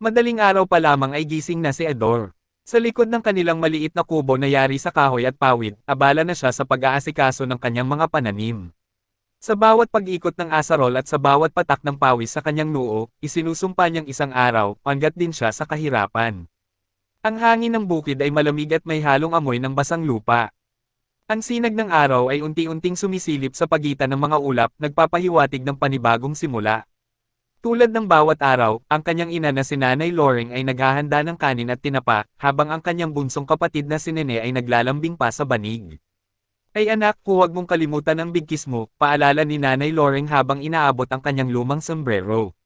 Madaling araw pa lamang ay gising na si Ador. Sa likod ng kanilang maliit na kubo na yari sa kahoy at pawid, abala na siya sa pag-aasikaso ng kanyang mga pananim. Sa bawat pag-ikot ng asarol at sa bawat patak ng pawis sa kanyang noo, isinusumpa niyang isang araw, panggat din siya sa kahirapan. Ang hangin ng bukid ay malamig at may halong amoy ng basang lupa. Ang sinag ng araw ay unti-unting sumisilip sa pagitan ng mga ulap, nagpapahiwatig ng panibagong simula. Tulad ng bawat araw, ang kanyang ina na si Nanay Loring ay naghahanda ng kanin at tinapa, habang ang kanyang bunsong kapatid na si Nene ay naglalambing pa sa banig. Ay anak, huwag mong kalimutan ang bigkis mo, paalala ni Nanay Loring habang inaabot ang kanyang lumang sombrero.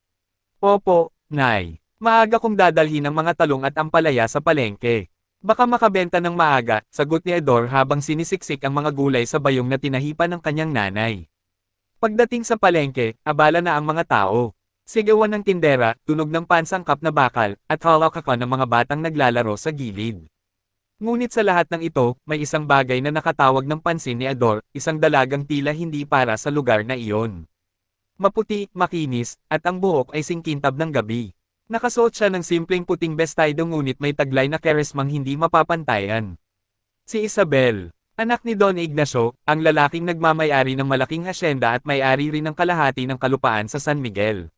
Opo, Nay. Maaga kong dadalhin ang mga talong at ampalaya sa palengke. Baka makabenta ng maaga, sagot ni Ador habang sinisiksik ang mga gulay sa bayong na tinahipan ng kanyang nanay. Pagdating sa palengke, abala na ang mga tao. Sigawan ng tindera, tunog ng pansangkap na bakal, at hawak-hawak ng mga batang naglalaro sa gilid. Ngunit sa lahat ng ito, may isang bagay na nakatawag ng pansin ni Ador, isang dalagang tila hindi para sa lugar na iyon. Maputi, makinis, at ang buhok ay singkintab ng gabi. Nakasuot siya ng simpleng puting bestido ngunit may taglay na keresmang hindi mapapantayan. Si Isabel, anak ni Don Ignacio, ang lalaking nagmamayari ng malaking hasyenda at may-ari rin ng kalahati ng kalupaan sa San Miguel.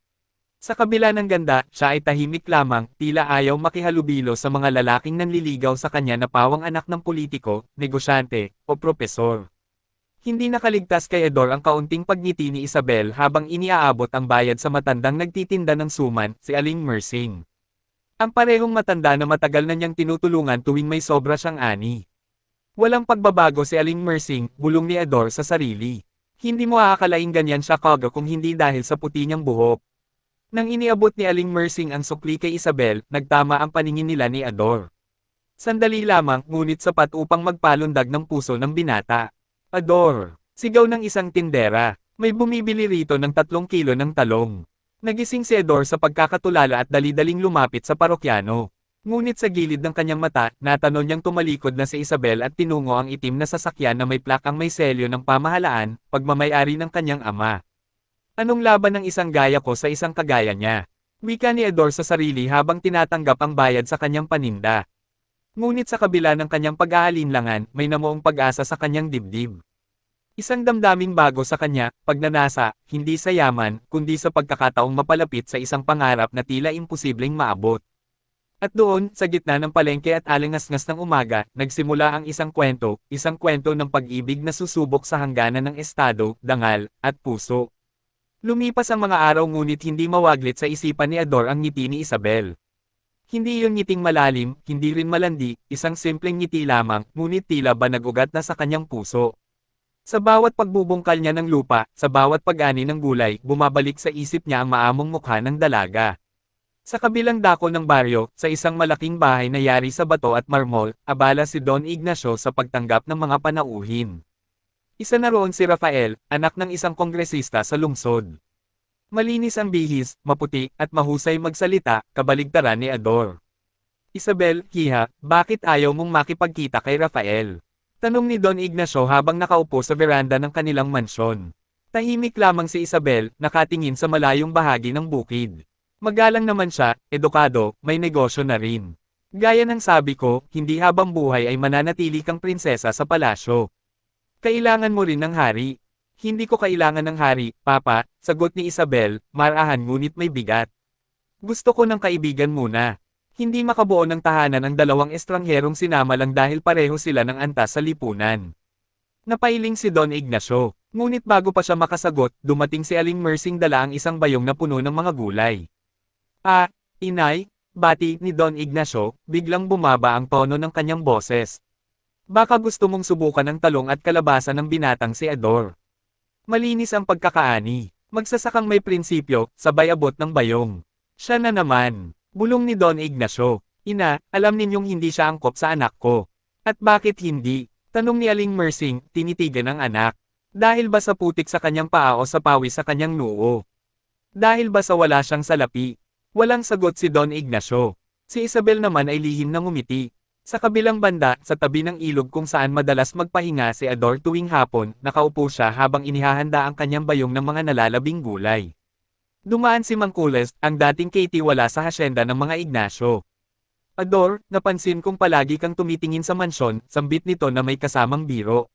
Sa kabila ng ganda, siya ay tahimik lamang, tila ayaw makihalubilo sa mga lalaking nanliligaw sa kanya na pawang anak ng politiko, negosyante, o propesor. Hindi nakaligtas kay Edor ang kaunting pagngiti ni Isabel habang iniaabot ang bayad sa matandang nagtitinda ng suman, si Aling Mersing. Ang parehong matanda na matagal na niyang tinutulungan tuwing may sobra siyang ani. Walang pagbabago si Aling Mersing, bulong ni Edor sa sarili. Hindi mo aakalaing ganyan siya kaga kung hindi dahil sa puti niyang buhok. Nang iniabot ni Aling Mersing ang sukli kay Isabel, nagtama ang paningin nila ni Ador. Sandali lamang, ngunit sapat upang magpalundag ng puso ng binata. Ador, sigaw ng isang tindera, may bumibili rito ng tatlong kilo ng talong. Nagising si Ador sa pagkakatulala at dali-daling lumapit sa parokyano. Ngunit sa gilid ng kanyang mata, natanong niyang tumalikod na si Isabel at tinungo ang itim na sasakyan na may plakang may selyo ng pamahalaan, pagmamayari ng kanyang ama. Anong laban ng isang gaya ko sa isang kagaya niya? Wika ni Ador sa sarili habang tinatanggap ang bayad sa kanyang paninda. Ngunit sa kabila ng kanyang pag-aalinlangan, may namuong pag-asa sa kanyang dibdib. Isang damdaming bago sa kanya, pagnanasa, hindi sa yaman, kundi sa pagkakataong mapalapit sa isang pangarap na tila imposibleng maabot. At doon, sa gitna ng palengke at alingasngas ng umaga, nagsimula ang isang kwento, isang kwento ng pag-ibig na susubok sa hangganan ng estado, dangal, at puso. Lumipas ang mga araw ngunit hindi mawaglit sa isipan ni Ador ang ngiti ni Isabel. Hindi iyon ngiting malalim, hindi rin malandi, isang simpleng ngiti lamang, ngunit tila ba nagugat na sa kanyang puso. Sa bawat pagbubungkal niya ng lupa, sa bawat pag-ani ng gulay, bumabalik sa isip niya ang maamong mukha ng dalaga. Sa kabilang dako ng baryo, sa isang malaking bahay na yari sa bato at marmol, abala si Don Ignacio sa pagtanggap ng mga panauhin. Isa na roon si Rafael, anak ng isang kongresista sa lungsod. Malinis ang bihis, maputi, at mahusay magsalita, kabaligtaran ni Ador. Isabel, Hiha, bakit ayaw mong makipagkita kay Rafael? Tanong ni Don Ignacio habang nakaupo sa veranda ng kanilang mansyon. Tahimik lamang si Isabel, nakatingin sa malayong bahagi ng bukid. Magalang naman siya, edukado, may negosyo na rin. Gaya ng sabi ko, hindi habang buhay ay mananatili kang prinsesa sa palasyo. Kailangan mo rin ng hari, hindi ko kailangan ng hari, papa, sagot ni Isabel, marahan ngunit may bigat. Gusto ko ng kaibigan muna. Hindi makabuo ng tahanan ang dalawang estrangherong sinama lang dahil pareho sila ng antas sa lipunan. Napailing si Don Ignacio, ngunit bago pa siya makasagot, dumating si Aling Mersing dala ang isang bayong na puno ng mga gulay. Ah, inay, bati ni Don Ignacio, biglang bumaba ang tono ng kanyang boses. Baka gusto mong subukan ng talong at kalabasa ng binatang si Ador. Malinis ang pagkakaani. Magsasakang may prinsipyo, sabay abot ng bayong. Siya na naman. Bulong ni Don Ignacio. Ina, alam ninyong hindi siya angkop sa anak ko. At bakit hindi? Tanong ni Aling Mersing, tinitigan ng anak. Dahil ba sa putik sa kanyang paa o sa pawis sa kanyang noo? Dahil ba sa wala siyang salapi? Walang sagot si Don Ignacio. Si Isabel naman ay lihim na ngumiti. Sa kabilang banda, sa tabi ng ilog kung saan madalas magpahinga si Ador tuwing hapon, nakaupo siya habang inihahanda ang kanyang bayong ng mga nalalabing gulay. Dumaan si Mangkules, ang dating kitiwala sa hasyenda ng mga Ignacio. Ador, napansin kong palagi kang tumitingin sa mansyon, sambit nito na may kasamang biro.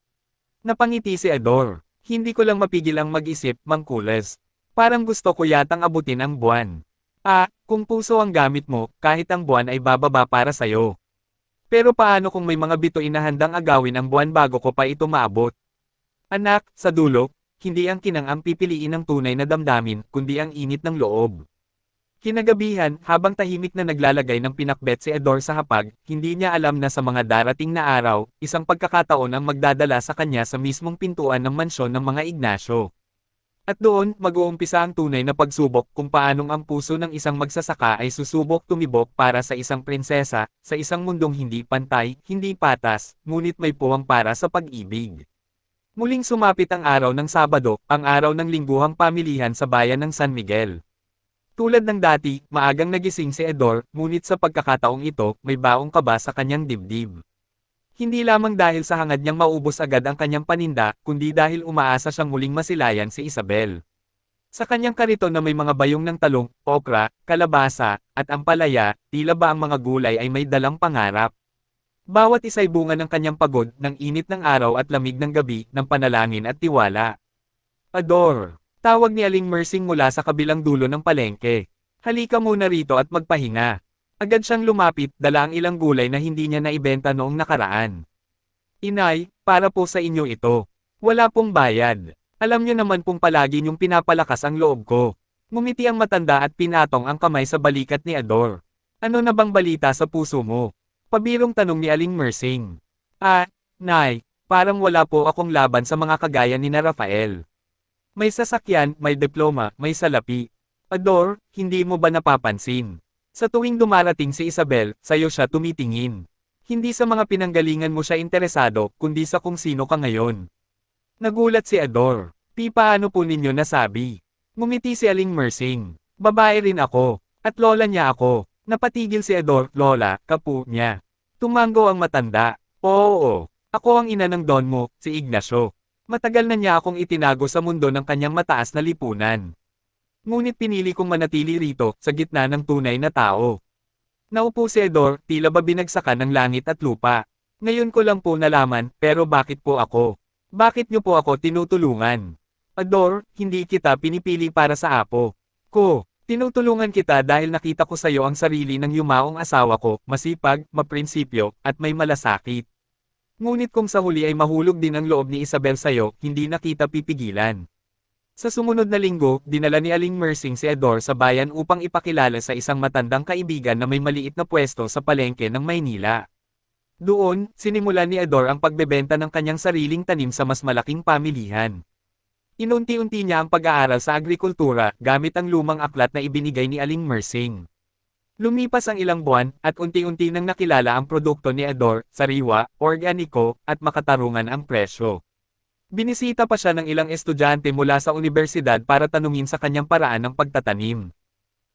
Napangiti si Ador. Hindi ko lang mapigil ang mag-isip, Mangkules. Parang gusto ko yatang abutin ang buwan. Ah, kung puso ang gamit mo, kahit ang buwan ay bababa para sayo. Pero paano kung may mga bituin na handang agawin ang buwan bago ko pa ito maabot? Anak, sa dulo, hindi ang kinang ang pipiliin ng tunay na damdamin, kundi ang init ng loob. Kinagabihan, habang tahimik na naglalagay ng pinakbet si Ador sa hapag, hindi niya alam na sa mga darating na araw, isang pagkakataon ang magdadala sa kanya sa mismong pintuan ng mansyon ng mga Ignacio. At doon, mag-uumpisa ang tunay na pagsubok kung paanong ang puso ng isang magsasaka ay susubok tumibok para sa isang prinsesa, sa isang mundong hindi pantay, hindi patas, ngunit may puwang para sa pag-ibig. Muling sumapit ang araw ng Sabado, ang araw ng lingguhang pamilihan sa bayan ng San Miguel. Tulad ng dati, maagang nagising si Edor, ngunit sa pagkakataong ito, may baong kaba sa kanyang dibdib. Hindi lamang dahil sa hangad niyang maubos agad ang kanyang paninda, kundi dahil umaasa siyang muling masilayan si Isabel. Sa kanyang kariton na may mga bayong ng talong, okra, kalabasa, at ampalaya, tila ba ang mga gulay ay may dalang pangarap. Bawat isa'y bunga ng kanyang pagod, ng init ng araw at lamig ng gabi, ng panalangin at tiwala. Ador, tawag ni Aling Mersing mula sa kabilang dulo ng palengke. Halika muna rito at magpahinga. Agad siyang lumapit, dala ang ilang gulay na hindi niya naibenta noong nakaraan. Inay, para po sa inyo ito. Wala pong bayad. Alam niyo naman pong palagi niyong pinapalakas ang loob ko. Ngumiti ang matanda at pinatong ang kamay sa balikat ni Ador. Ano na bang balita sa puso mo? Pabirong tanong ni Aling Mersing. Ah, Nay, parang wala po akong laban sa mga kagaya ni na Rafael. May sasakyan, may diploma, may salapi. Ador, hindi mo ba napapansin? Sa tuwing dumarating si Isabel, sayo siya tumitingin. Hindi sa mga pinanggalingan mo siya interesado, kundi sa kung sino ka ngayon. Nagulat si Ador. Pi paano po ninyo nasabi? Ngumiti si Aling Mersing. Babae rin ako. At lola niya ako. Napatigil si Ador, lola, kapu niya. Tumango ang matanda. Oo, ako ang ina ng don mo, si Ignacio. Matagal na niya akong itinago sa mundo ng kanyang mataas na lipunan. Ngunit pinili kong manatili rito, sa gitna ng tunay na tao. Naupo si Edor, tila ba binagsakan ng langit at lupa. Ngayon ko lang po nalaman, pero bakit po ako? Bakit niyo po ako tinutulungan? Ador, hindi kita pinipili para sa apo. Ko, tinutulungan kita dahil nakita ko sa iyo ang sarili ng yumaong asawa ko, masipag, maprinsipyo, at may malasakit. Ngunit kung sa huli ay mahulog din ang loob ni Isabel sa iyo, hindi na kita pipigilan. Sa sumunod na linggo, dinala ni Aling Mersing si Ador sa bayan upang ipakilala sa isang matandang kaibigan na may maliit na pwesto sa palengke ng Maynila. Doon, sinimulan ni Ador ang pagbebenta ng kanyang sariling tanim sa mas malaking pamilihan. Inunti-unti niya ang pag-aaral sa agrikultura gamit ang lumang aklat na ibinigay ni Aling Mersing. Lumipas ang ilang buwan, at unti-unti nang nakilala ang produkto ni Ador, sariwa, organiko, at makatarungan ang presyo. Binisita pa siya ng ilang estudyante mula sa universidad para tanungin sa kanyang paraan ng pagtatanim.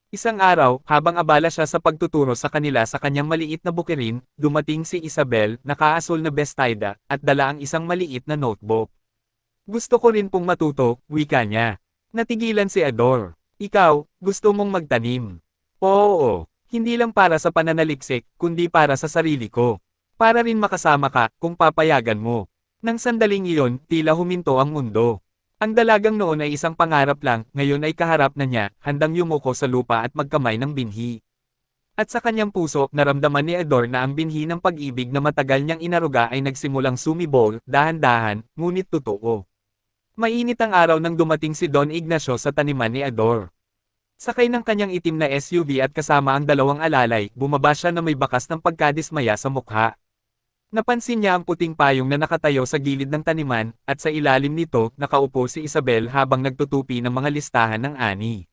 Isang araw, habang abala siya sa pagtuturo sa kanila sa kanyang maliit na bukirin, dumating si Isabel, nakaasol na bestida, at dala ang isang maliit na notebook. Gusto ko rin pong matuto, wika niya. Natigilan si Ador. Ikaw, gusto mong magtanim. Oo, hindi lang para sa pananaliksik, kundi para sa sarili ko. Para rin makasama ka, kung papayagan mo. Nang sandaling iyon, tila huminto ang mundo. Ang dalagang noon ay isang pangarap lang, ngayon ay kaharap na niya, handang yumuko sa lupa at magkamay ng binhi. At sa kanyang puso, naramdaman ni Ador na ang binhi ng pag-ibig na matagal niyang inaruga ay nagsimulang sumibol, dahan-dahan, ngunit totoo. Mainit ang araw nang dumating si Don Ignacio sa taniman ni Ador. Sakay ng kanyang itim na SUV at kasama ang dalawang alalay, bumaba siya na may bakas ng pagkadismaya sa mukha. Napansin niya ang puting payong na nakatayo sa gilid ng taniman, at sa ilalim nito, nakaupo si Isabel habang nagtutupi ng mga listahan ng ani.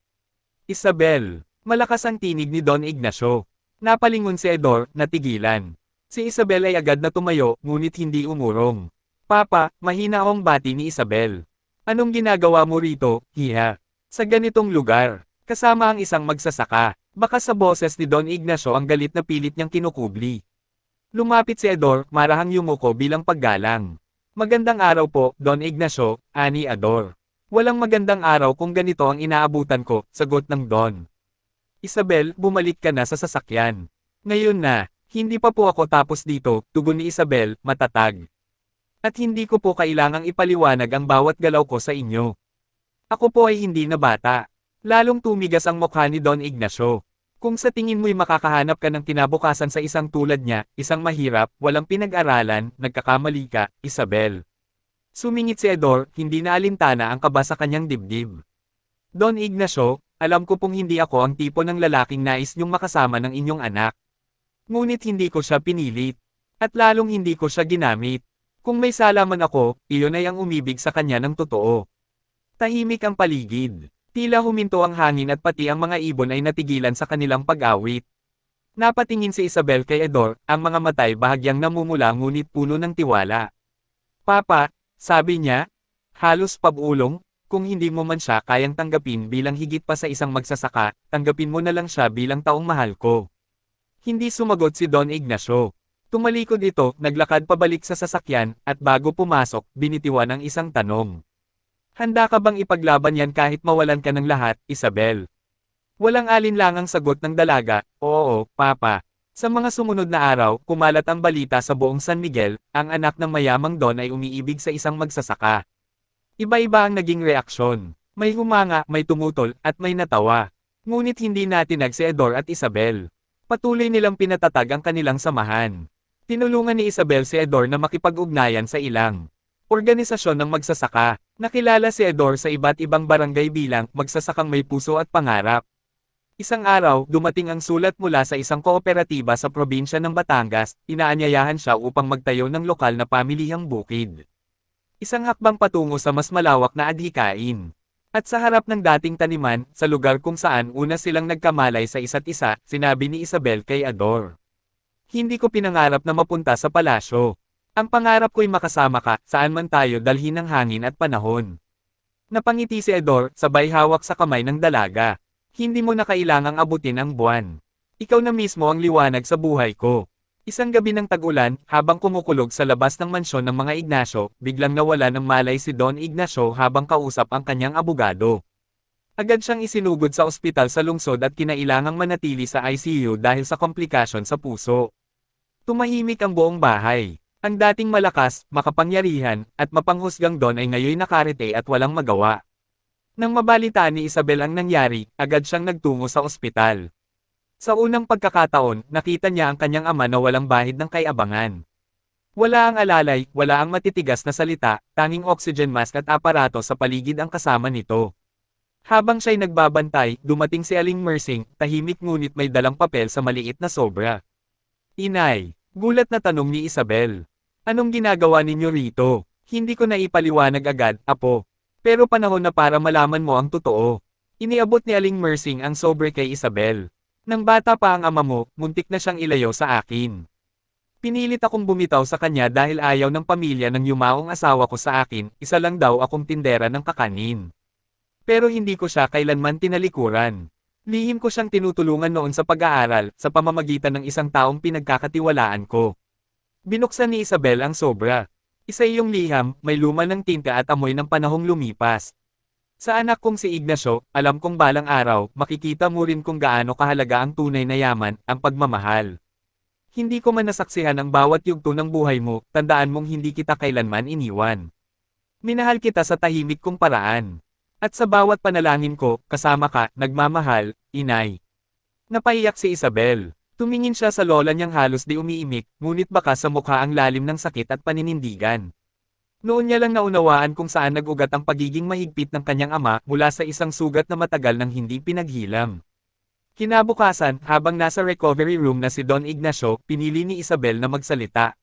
Isabel, malakas ang tinig ni Don Ignacio. Napalingon si Edor, natigilan. Si Isabel ay agad na tumayo, ngunit hindi umurong. Papa, mahina akong bati ni Isabel. Anong ginagawa mo rito, hiha? Sa ganitong lugar, kasama ang isang magsasaka. Baka sa boses ni Don Ignacio ang galit na pilit niyang kinukubli. Lumapit si Ador, marahang yumuko bilang paggalang. Magandang araw po, Don Ignacio, Ani Ador. Walang magandang araw kung ganito ang inaabutan ko, sagot ng Don. Isabel, bumalik ka na sa sasakyan. Ngayon na, hindi pa po ako tapos dito, tugon ni Isabel, matatag. At hindi ko po kailangang ipaliwanag ang bawat galaw ko sa inyo. Ako po ay hindi na bata. Lalong tumigas ang mukha ni Don Ignacio. Kung sa tingin mo'y makakahanap ka ng kinabukasan sa isang tulad niya, isang mahirap, walang pinag-aralan, nagkakamali ka, Isabel. Sumingit si Edor, hindi na alintana ang kaba sa kanyang dibdib. Don Ignacio, alam ko pong hindi ako ang tipo ng lalaking nais niyong makasama ng inyong anak. Ngunit hindi ko siya pinilit. At lalong hindi ko siya ginamit. Kung may sala man ako, iyon ay ang umibig sa kanya ng totoo. Tahimik ang paligid. Tila huminto ang hangin at pati ang mga ibon ay natigilan sa kanilang pag-awit. Napatingin si Isabel kay Edor, ang mga matay bahagyang namumula ngunit puno ng tiwala. Papa, sabi niya, halos pabulong, kung hindi mo man siya kayang tanggapin bilang higit pa sa isang magsasaka, tanggapin mo na lang siya bilang taong mahal ko. Hindi sumagot si Don Ignacio. Tumalikod ito, naglakad pabalik sa sasakyan, at bago pumasok, binitiwan ang isang tanong. Handa ka bang ipaglaban yan kahit mawalan ka ng lahat, Isabel? Walang alinlangang sagot ng dalaga, oo, papa. Sa mga sumunod na araw, kumalat ang balita sa buong San Miguel, ang anak ng mayamang Don ay umiibig sa isang magsasaka. Iba-iba ang naging reaksyon. May humanga, may tumutol, at may natawa. Ngunit hindi natinag si Edor at Isabel. Patuloy nilang pinatatag ang kanilang samahan. Tinulungan ni Isabel si Edor na makipag-ugnayan sa ilang organisasyon ng magsasaka. Nakilala si Edor sa iba't ibang barangay bilang magsasakang may puso at pangarap. Isang araw, dumating ang sulat mula sa isang kooperatiba sa probinsya ng Batangas, inaanyayahan siya upang magtayo ng lokal na pamilihang bukid. Isang hakbang patungo sa mas malawak na adhikain. At sa harap ng dating taniman, sa lugar kung saan una silang nagkamalay sa isa't isa, sinabi ni Isabel kay Ador. Hindi ko pinangarap na mapunta sa palasyo. Ang pangarap ko'y makasama ka, saan man tayo dalhin ng hangin at panahon. Napangiti si Edor, sabay hawak sa kamay ng dalaga. Hindi mo na kailangang abutin ang buwan. Ikaw na mismo ang liwanag sa buhay ko. Isang gabi ng tag-ulan, habang kumukulog sa labas ng mansyon ng mga Ignacio, biglang nawala ng malay si Don Ignacio habang kausap ang kanyang abogado. Agad siyang isinugod sa ospital sa lungsod at kinailangang manatili sa ICU dahil sa komplikasyon sa puso. Tumahimik ang buong bahay. Ang dating malakas, makapangyarihan, at mapanghusgang Don ay ngayoy nakarete at walang magawa. Nang mabalitaan ni Isabel ang nangyari, agad siyang nagtungo sa ospital. Sa unang pagkakataon, nakita niya ang kanyang ama na walang bahid ng kayabangan. Wala ang alalay, wala ang matitigas na salita, tanging oxygen mask at aparato sa paligid ang kasama nito. Habang siya'y nagbabantay, dumating si Aling Mersing, tahimik ngunit may dalang papel sa maliit na sobra. Inay, gulat na tanong ni Isabel. Anong ginagawa ninyo rito? Hindi ko na ipaliwanag agad, apo. Pero panahon na para malaman mo ang totoo. Iniabot ni Aling Mersing ang sobre kay Isabel. Nang bata pa ang ama mo, muntik na siyang ilayo sa akin. Pinilit akong bumitaw sa kanya dahil ayaw ng pamilya ng yumaong asawa ko sa akin, isa lang daw akong tindera ng kakanin. Pero hindi ko siya kailanman tinalikuran. Lihim ko siyang tinutulungan noon sa pag-aaral, sa pamamagitan ng isang taong pinagkakatiwalaan ko. Binuksan ni Isabel ang sobra. Isa iyong liham, may luma ng tinta at amoy ng panahong lumipas. Sa anak kong si Ignacio, alam kong balang araw, makikita mo rin kung gaano kahalaga ang tunay na yaman, ang pagmamahal. Hindi ko man nasaksihan ang bawat yugto ng buhay mo, tandaan mong hindi kita kailanman iniwan. Minahal kita sa tahimik kong paraan. At sa bawat panalangin ko, kasama ka, nagmamahal, inay. Napaiyak si Isabel. Tumingin siya sa lola niyang halos di umiimik, ngunit baka sa mukha ang lalim ng sakit at paninindigan. Noon niya lang naunawaan kung saan nag-ugat ang pagiging mahigpit ng kanyang ama mula sa isang sugat na matagal nang hindi pinaghilam. Kinabukasan, habang nasa recovery room na si Don Ignacio, pinili ni Isabel na magsalita.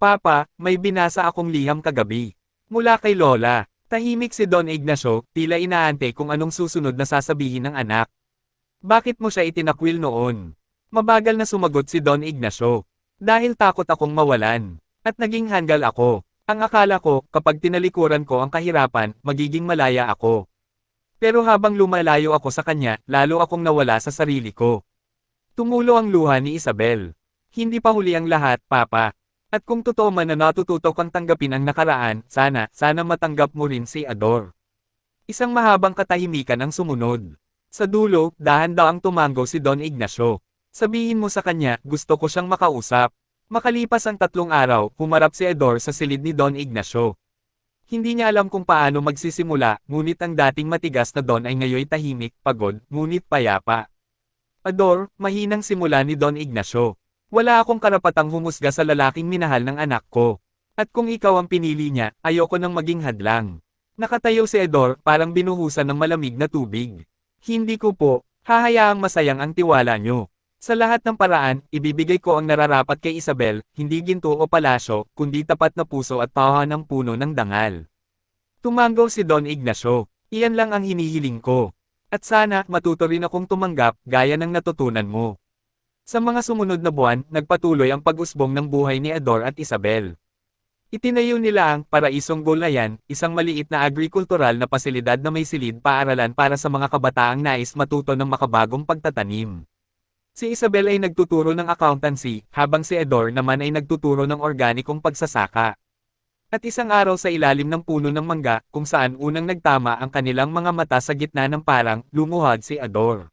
Papa, may binasa akong liham kagabi. Mula kay Lola. Tahimik si Don Ignacio, tila inaante kung anong susunod na sasabihin ng anak. Bakit mo siya itinakwil noon? Mabagal na sumagot si Don Ignacio. Dahil takot akong mawalan. At naging hanggal ako. Ang akala ko, kapag tinalikuran ko ang kahirapan, magiging malaya ako. Pero habang lumalayo ako sa kanya, lalo akong nawala sa sarili ko. Tumulo ang luha ni Isabel. Hindi pa huli ang lahat, Papa. At kung totoo man na natututo kang tanggapin ang nakaraan, sana, sana matanggap mo rin si Ador. Isang mahabang katahimikan ang sumunod. Sa dulo, dahan daw ang tumango si Don Ignacio. Sabihin mo sa kanya, gusto ko siyang makausap. Makalipas ang tatlong araw, humarap si Edor sa silid ni Don Ignacio. Hindi niya alam kung paano magsisimula, ngunit ang dating matigas na Don ay ngayoy tahimik, pagod, ngunit payapa. Ador, mahinang simula ni Don Ignacio. Wala akong karapatang humusga sa lalaking minahal ng anak ko. At kung ikaw ang pinili niya, ayoko nang maging hadlang. Nakatayo si Edor, parang binuhusan ng malamig na tubig. Hindi ko po, hahayaang masayang ang tiwala niyo. Sa lahat ng paraan, ibibigay ko ang nararapat kay Isabel, hindi ginto o palasyo, kundi tapat na puso at paha ng puno ng dangal. Tumango si Don Ignacio. Iyan lang ang hinihiling ko. At sana, matuto rin akong tumanggap, gaya ng natutunan mo. Sa mga sumunod na buwan, nagpatuloy ang pag-usbong ng buhay ni Ador at Isabel. Itinayo nila ang Paraisong Gulayan, isang maliit na agrikultural na pasilidad na may silid paaralan para sa mga kabataang nais matuto ng makabagong pagtatanim. Si Isabel ay nagtuturo ng accountancy, habang si Edor naman ay nagtuturo ng organikong pagsasaka. At isang araw sa ilalim ng puno ng mangga, kung saan unang nagtama ang kanilang mga mata sa gitna ng parang, lumuhad si Ador.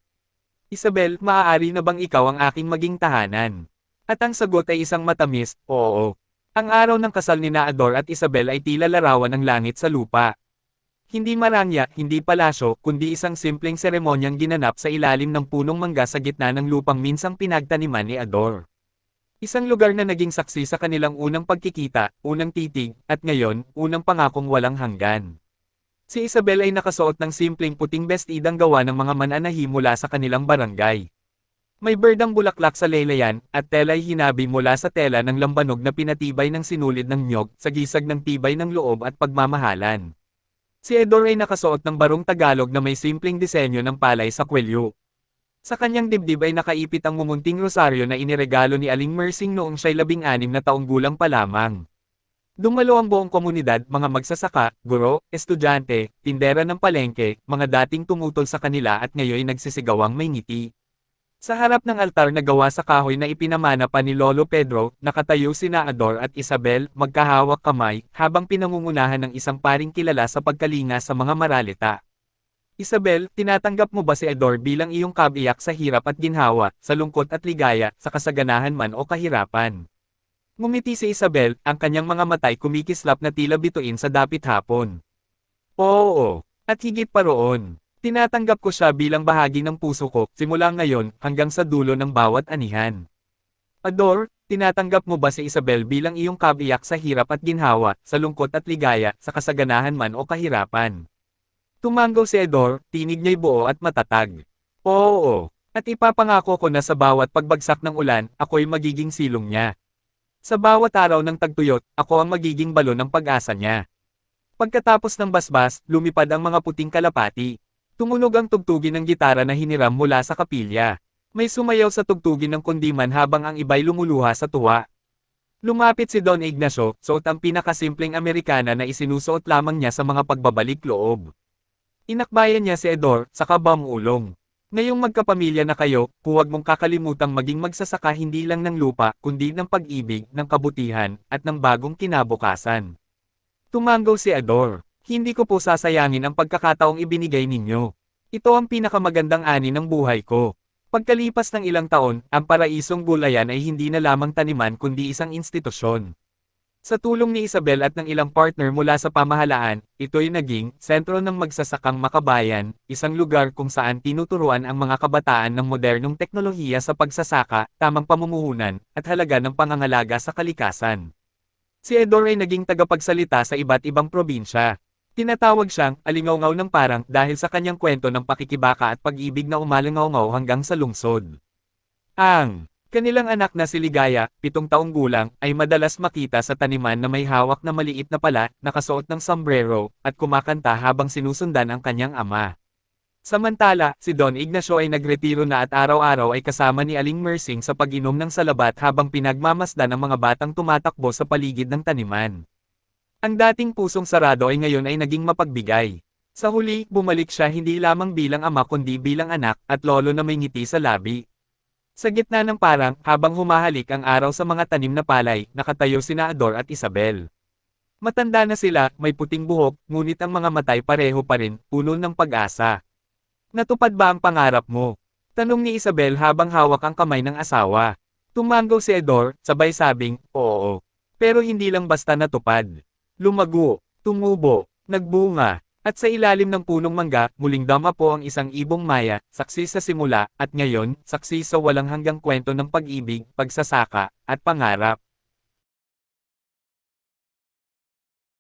Isabel, maaari na bang ikaw ang aking maging tahanan? At ang sagot ay isang matamis, oo. Ang araw ng kasal ni Ador at Isabel ay tila larawan ng langit sa lupa. Hindi marangya, hindi palasyo, kundi isang simpleng seremonyang ginanap sa ilalim ng punong mangga sa gitna ng lupang minsang pinagtaniman ni Ador. Isang lugar na naging saksi sa kanilang unang pagkikita, unang titig, at ngayon, unang pangakong walang hanggan. Si Isabel ay nakasuot ng simpleng puting bestidang gawa ng mga mananahi mula sa kanilang barangay. May berdang bulaklak sa laylayan, at tela'y hinabi mula sa tela ng lambanog na pinatibay ng sinulid ng nyog, sa gisag ng tibay ng loob at pagmamahalan. Si Edor ay nakasuot ng barong Tagalog na may simpleng disenyo ng palay sa kwelyo. Sa kanyang dibdib ay nakaipit ang mumunting rosaryo na iniregalo ni Aling Mersing noong siya'y labing-anim na taong gulang pa lamang. Dumalo ang buong komunidad, mga magsasaka, guro, estudyante, tindera ng palengke, mga dating tumutol sa kanila at ngayon nagsisigawang may ngiti. Sa harap ng altar na gawa sa kahoy na ipinamana pa ni Lolo Pedro, nakatayo sina Ador at Isabel, magkahawak kamay, habang pinangungunahan ng isang paring kilala sa pagkalinga sa mga maralita. Isabel, tinatanggap mo ba si Ador bilang iyong kabiyak sa hirap at ginhawa, sa lungkot at ligaya, sa kasaganahan man o kahirapan? Ngumiti si Isabel, ang kanyang mga matay kumikislap na tila bituin sa dapit hapon. Oo, at higit pa roon. Tinatanggap ko siya bilang bahagi ng puso ko, simula ngayon, hanggang sa dulo ng bawat anihan. Ador, tinatanggap mo ba si Isabel bilang iyong kabiyak sa hirap at ginhawa, sa lungkot at ligaya, sa kasaganahan man o kahirapan? Tumango si Ador, tinig niya'y buo at matatag. Oo, at ipapangako ko na sa bawat pagbagsak ng ulan, ako'y magiging silong niya. Sa bawat araw ng tagtuyot, ako ang magiging balon ng pag-asa niya. Pagkatapos ng basbas, lumipad ang mga puting kalapati. Tumunog ang tugtugin ng gitara na hiniram mula sa kapilya. May sumayaw sa tugtugin ng kundiman habang ang iba'y lumuluha sa tuwa. Lumapit si Don Ignacio, suot ang pinakasimpleng Amerikana na isinusuot lamang niya sa mga pagbabalik loob. Inakbayan niya si Edor, saka ulong. Ngayong magkapamilya na kayo, huwag mong kakalimutang maging magsasaka hindi lang ng lupa, kundi ng pag-ibig, ng kabutihan, at ng bagong kinabukasan. Tumango si Ador. Hindi ko po sasayangin ang pagkakataong ibinigay ninyo. Ito ang pinakamagandang ani ng buhay ko. Pagkalipas ng ilang taon, ang paraisong gulayan ay hindi na lamang taniman kundi isang institusyon. Sa tulong ni Isabel at ng ilang partner mula sa pamahalaan, ito'y naging sentro ng magsasakang makabayan, isang lugar kung saan tinuturuan ang mga kabataan ng modernong teknolohiya sa pagsasaka, tamang pamumuhunan, at halaga ng pangangalaga sa kalikasan. Si Edor ay naging tagapagsalita sa iba't ibang probinsya. Tinatawag siyang alingaw ng parang dahil sa kanyang kwento ng pakikibaka at pag-ibig na umalingaw hanggang sa lungsod. Ang kanilang anak na si Ligaya, pitong taong gulang, ay madalas makita sa taniman na may hawak na maliit na pala, nakasuot ng sombrero, at kumakanta habang sinusundan ang kanyang ama. Samantala, si Don Ignacio ay nagretiro na at araw-araw ay kasama ni Aling Mersing sa pag-inom ng salabat habang pinagmamasdan ang mga batang tumatakbo sa paligid ng taniman. Ang dating pusong sarado ay ngayon ay naging mapagbigay. Sa huli, bumalik siya hindi lamang bilang ama kundi bilang anak, at lolo na may ngiti sa labi. Sa gitna ng parang, habang humahalik ang araw sa mga tanim na palay, nakatayo sina Ador at Isabel. Matanda na sila, may puting buhok, ngunit ang mga matay pareho pa rin, puno ng pag-asa. Natupad ba ang pangarap mo? Tanong ni Isabel habang hawak ang kamay ng asawa. Tumango si Edor, sabay sabing, oo. Pero hindi lang basta natupad. Lumago, tumubo, nagbunga, at sa ilalim ng punong mangga, muling dama po ang isang ibong maya, saksi sa simula, at ngayon, saksi sa walang hanggang kwento ng pag-ibig, pagsasaka, at pangarap.